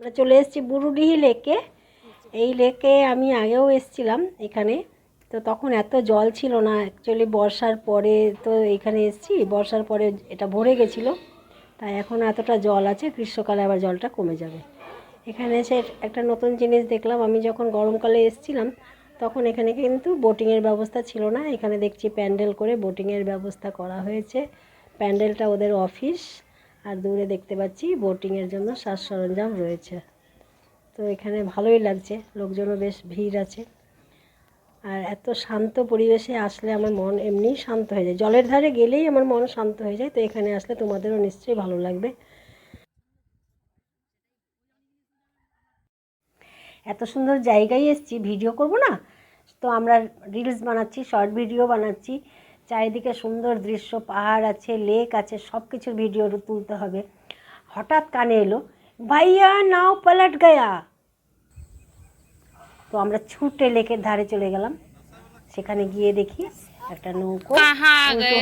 আমরা চলে এসেছি বুরুডিহি লেকে। এই লেকে আমি আগেও এসেছিলাম এখানে। তো তখন এত জল ছিল না অ্যাকচুয়ালি বর্ষার পরে তো এখানে এসেছি। বর্ষার পরে এটা ভরে গেছিল। তাই এখন এতটা জল আছে, গ্রীষ্মকালে আবার জলটা কমে যাবে। এখানে এসে একটা নতুন জিনিস দেখলাম। আমি যখন গরমকালে এসেছিলাম, তখন এখানে কিন্তু বোটিংয়ের ব্যবস্থা ছিল না। এখানে দেখছি প্যান্ডেল করে বোটিংয়ের ব্যবস্থা করা হয়েছে। প্যান্ডেলটা ওদের অফিস। আর দূরে দেখতে পাচ্ছি বোটিংয়ের জন্য সাজ সরঞ্জাম রয়েছে। তো এখানে ভালোই লাগছে, লোকজনও বেশ ভিড় আছে। আর এত শান্ত পরিবেশে আসলে আমার মন এমনিই শান্ত হয়ে যায়। জলের ধারে গেলেই আমার মন শান্ত হয়ে যায়, তো এখানে আসলে তোমাদেরও নিশ্চয়ই ভালো লাগবে। এত সুন্দর জায়গায় এসেছি ভিডিও করব না? তো আমরা রিলস বানাচ্ছি শর্ট ভিডিও বানাচ্ছি। চারিদিকে সুন্দর দৃশ্য পাহাড় আছে লেক আছে সব কিছুর ভিডিও তুলতে হবে। হঠাৎ কানে এলো ভাইয়া নাও পালট গয়া। তো আমরা ছুটে লেকের ধারে চলে গেলাম। সেখানে গিয়ে দেখি একটা নৌকো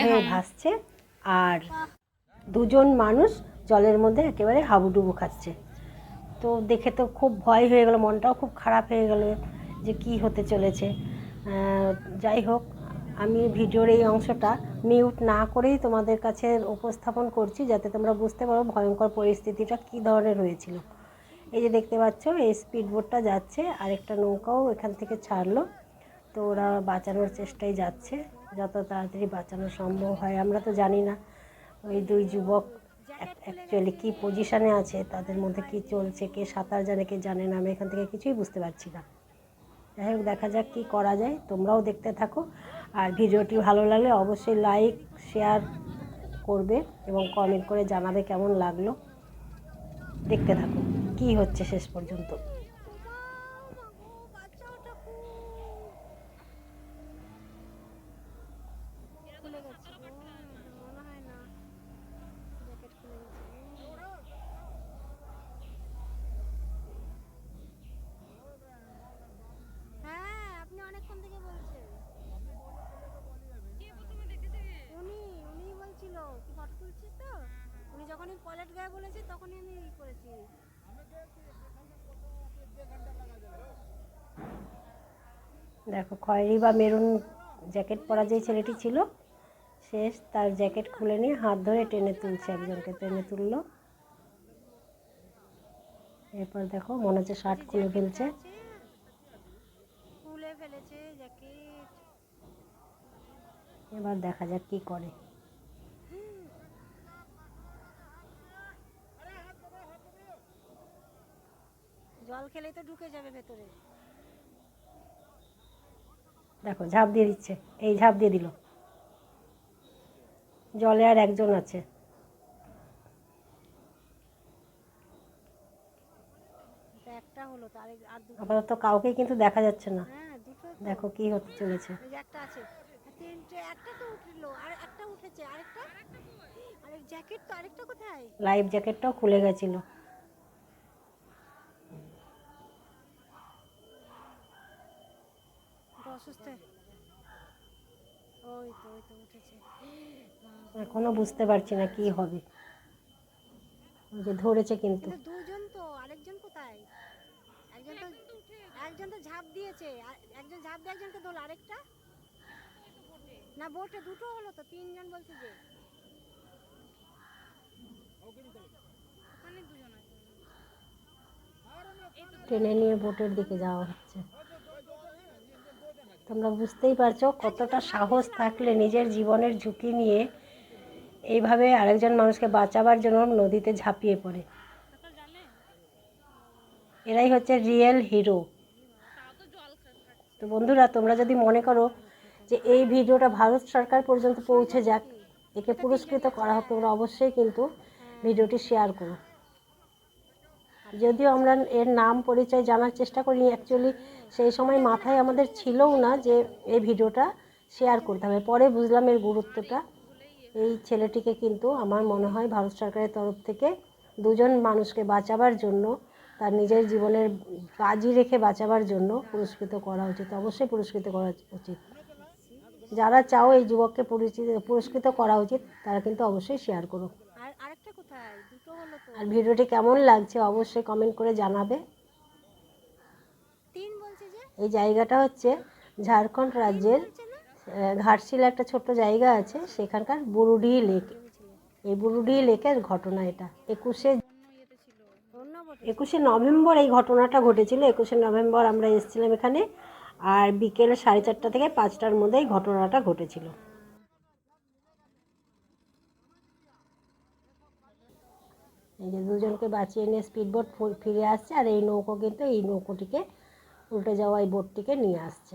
হয়ে ভাসছে আর দুজন মানুষ জলের মধ্যে একেবারে হাবুডুবু খাচ্ছে। তো দেখে তো খুব ভয় হয়ে গেল মনটাও খুব খারাপ হয়ে গেল যে কি হতে চলেছে। যাই হোক আমি ভিডিওর এই অংশটা মিউট না করেই তোমাদের কাছে উপস্থাপন করছি, যাতে তোমরা বুঝতে পারো ভয়ঙ্কর পরিস্থিতিটা কী ধরনের হয়েছিল। এই যে দেখতে পাচ্ছ, এই স্পিড বোটটা যাচ্ছে, আরেকটা নৌকাও এখান থেকে ছাড়লো। তো ওরা বাঁচানোর চেষ্টায় যাচ্ছে, যত তাড়াতাড়ি বাঁচানো সম্ভব হয়, আমরা তো জানি না ওই দুই যুবক অ্যাকচুয়ালি কী পজিশানে আছে, তাদের মধ্যে কী চলছে, কে সাঁতার জানে, কে জানে না, আমি এখান থেকে কিছুই বুঝতে পারছি না। যাই হোক, দেখা যাক কী করা যায়, তোমরাও দেখতে থাকো। আর ভিডিওটি ভালো লাগলে অবশ্যই লাইক, শেয়ার করবে এবং কমেন্ট করে জানাবে কেমন লাগল। দেখতে থাকুন। কি হচ্ছে শেষ পর্যন্ত খুলে গেছে ও, মনে হয় না জ্যাকেট খুলে গেছে হ্যাঁ আপনি অনেকক্ষণ থেকে বলছেন উনি উনি বলছিল তুই ফটো তুলছিস তো উনি বলেছে তখনই আমি ই করেছি। দেখো খয়েরি বা মেরুন জ্যাকেট পরা যে ছেলেটি ছিল সে তার জ্যাকেট খুলে নিয়ে হাত ধরে টেনে তুলছে একজনকে টেনে তুললো। এরপর দেখো মনে হচ্ছে শার্ট খুলে ফেলছে। এবার দেখা যাক কি করে। জল খেলেই তো ঢুকে যাবে ভেতরে। দেখো ঝাঁপ দিয়ে দিচ্ছে। এই ঝাঁপ দিয়ে দিল। জলে আর একজন আছে। একটা হলো আর আপাতত কাউকে কিন্তু দেখা যাচ্ছে না। হ্যাঁ। দেখো কি হতে চলেছে। একটা আছে। তিনটে একটা তো উঠল আর একটা উঠেছে আরেকটা? আরেক জ্যাকেট তো আরেকটা কোথায়? লাইফ জ্যাকেটটাও খুলে গেছিল। অসুস্থ। ওই তো ওই তো উঠেছে। এখনও বুঝতে পারছি না কি হবে। ওই যে ধরেছে কিন্তু। দুজন তো আরেকজন কোথায়? একজন তো একজন তো ঝাঁপ দিয়েছে। একজন ঝাঁপ দিয়ে একজনকে ধরলো আরেকটা? না বোটে দুটো হলো তো তিনজন বলছে যে। টেনে নিয়ে বোটের দিকে যাওয়া হচ্ছে। তোমরা বুঝতেই পারছ কতটা সাহস থাকলে নিজের জীবনের ঝুঁকি নিয়ে এইভাবে আরেকজন মানুষকে বাঁচাবার জন্য নদীতে ঝাঁপিয়ে পড়ে। এরাই হচ্ছে রিয়েল হিরো তো বন্ধুরা, তোমরা যদি মনে করো যে এই ভিডিওটা ভারত সরকার পর্যন্ত পৌঁছে যাক, একে পুরস্কৃত করা হোক, তোমরা অবশ্যই কিন্তু ভিডিওটি শেয়ার করো। যদিও আমরা এর নাম পরিচয় জানার চেষ্টা করি অ্যাকচুয়ালি সেই সময় মাথায় আমাদের ছিলও না যে এই ভিডিওটা শেয়ার করতে হবে। পরে বুঝলাম এর গুরুত্বটা। এই ছেলেটিকে কিন্তু আমার মনে হয় ভারত সরকারের তরফ থেকে দুজন মানুষকে বাঁচাবার জন্য, তার নিজের জীবনের বাজি রেখে বাঁচাবার জন্য পুরস্কৃত করা উচিত, অবশ্যই পুরস্কৃত করা উচিত। যারা চাও এই যুবককে পুরস্কৃত করা উচিত, তারা কিন্তু অবশ্যই শেয়ার করো। আর আরেকটা তো আর ভিডিওটি কেমন লাগছে অবশ্যই কমেন্ট করে জানাবে। এই জায়গাটা হচ্ছে ঝাড়খণ্ড রাজ্যের ঘাটশিলা একটা ছোট্ট জায়গা আছে সেখানকার বুরুডি লেক। এই বুরুডি লেকের ঘটনা এটা। একুশে একুশে নভেম্বর এই ঘটনাটা ঘটেছিল। একুশে নভেম্বর আমরা এসেছিলাম এখানে আর বিকেল সাড়ে চারটা থেকে পাঁচটার মধ্যে এই ঘটনাটা ঘটেছিল। এই যে দুজনকে বাঁচিয়ে নিয়ে স্পিড বোট ফিরে আসছে, আর এই নৌকো কিন্তু এই নৌকোটিকে উল্টে যাওয়া এই বোটটিকে নিয়ে আসছে।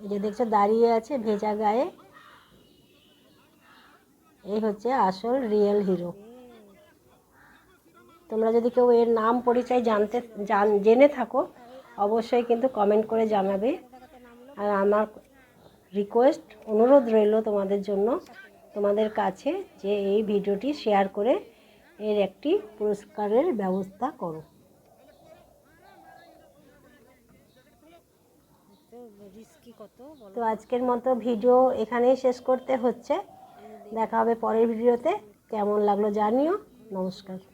এই যে দেখছ, দাঁড়িয়ে আছে ভেজা গায়ে। এই হচ্ছে আসল রিয়েল হিরো তোমরা যদি কেউ এর নাম পরিচয় জানতে জান জেনে থাকো অবশ্যই কিন্তু কমেন্ট করে জানাবে। আর আমার রিকোয়েস্ট অনুরোধ রইল তোমাদের জন্য, তোমাদের কাছে যে এই ভিডিওটি শেয়ার করে এর একটি পুরস্কারের ব্যবস্থা করো। তো আজকের মতো ভিডিও এখানেই শেষ করতে হচ্ছে। দেখা হবে পরের ভিডিওতে। কেমন লাগল জানিও। নমস্কার।